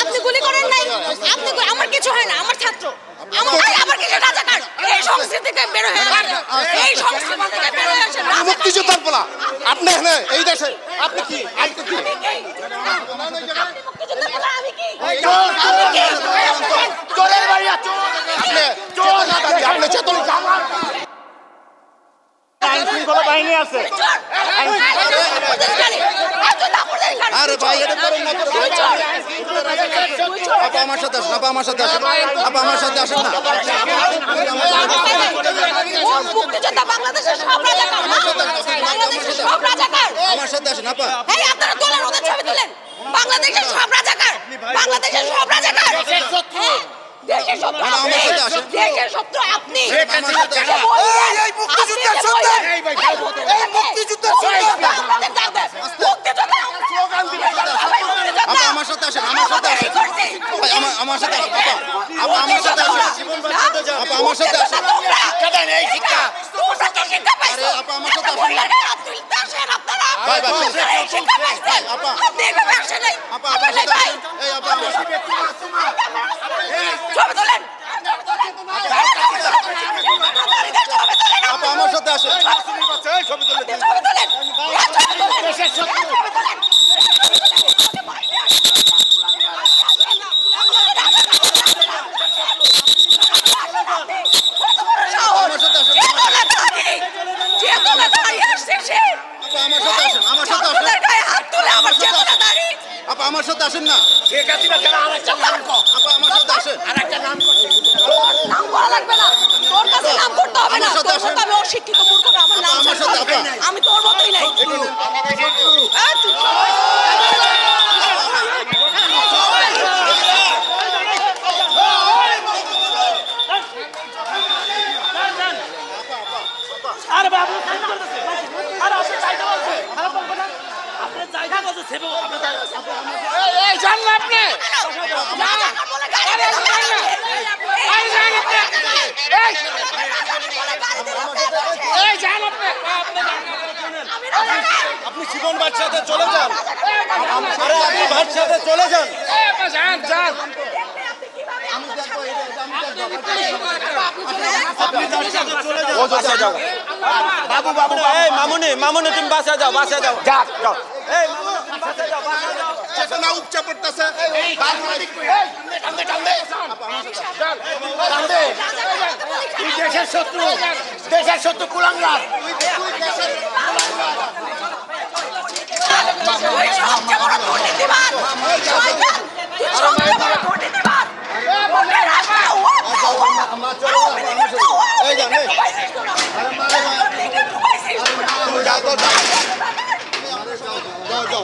আপনি গুলি করেন নাই আপনি আমার কিছু হয় না আমার ছাত্র আমার আমার কিছু রাজাকার এই সংস্কৃতি বের হয়ে এই সংস্কৃতি থেকে বের হয়ে আসেন মুক্তিযোদ্ধার বলা আপনি এই দেশে কি কি? চোরের চোর চেতন বাহিনী আছে? আরে ভাই এটা আপা আমার সাথে আসেন আপা আমার সাথে আসেন। আপা আমার সাথে আসেন না। ও মুক্তিযোদ্ধা বাংলাদেশের সব রাজাকার। না? বাংলাদেশের সব রাজাকার। আমার সাথে আসেন আপা আপনারা তোলেন ওদের ছবি তোলেন। বাংলাদেশের সব রাজাকার। বাংলাদেশের সব রাজাকার। দেশের শত্রু। না, আমার সাথে আপনি। দেশের শত্রু। আপনি আমার সাথে আপনি যে আসেন। বললেন, এই, এই মুক্তিযুদ্ধের আপনি যে সন্তান। বললেন, এই ভাই, এই মুক্তিযুদ্ধের সন্তান। আপনাদের দাদা, মুক্তিযোদ্ধা স্লোগান দিবেন। সবাই মুক্তিযোদ্ধা। আপা, আমার সাথে আসেন, আমার সাথে আসেন। ভাই, আমার- সাথে আসেন, আপা। আমার সাথে আসেন। আপা, আমার সাথে আসেন। শিক্ষা আরে, আপা, আমার সাথে আসেন। ভাই, ভাই, এই আপা। আমার সাথে আসেন। এই, আপা, আমার সাথে ছবি তোলেন। ছবি তোলেন। আপা, আমার সাথে আসেন। ছবি তোলেন। ছবি তোলেন। ছবি তোলেন। আমার সাথে আসেন। চেতনা আপা, আমার সাথে আসেন, আমার সাথে আসেন। গায়ে হাত তুলে আমার চেতনা দাঁড়িয়ে। আপা, আমার সাথে আসেন না। আপা, আমার সাথে আসেন। তোর নাম বলা লাগবে না। তোর কাছে নাম করতে হবে না। তোর মতো আমি অশিক্ষিত মূর্খ না। আমার নাম আমার সাথে আপা। আমি তোর মতোই নাই। এই, তুই আরে ভাই আপনি জীবন বাচ্চাতে চলে যান আরে আপনি বাচ্চাতে চলে যান বাবু বাবু মামুনি মামুনি তুমি বাসা যাও বাসা যাও। যাও এই চেতনা উপচা পড়তেছে দেশের শত্রু দেশের শত্রু কুলাঙ্গার শয়তান তুই সবচেয়ে বড় দুর্নীতিবাদ ভোটের আশা ওয়াক ওয়াক আওয়ামী লীগের তো আওয়ামী এই যান, লীগের এই। ডুবাইছিস তোরা। আওয়ামী লীগের ডুবাইছিস তোরা। যাও তো যাও যাও যাও রাজাকার বলে তুমি যাও মা তুমি যাও ওরা রাজাকার বলল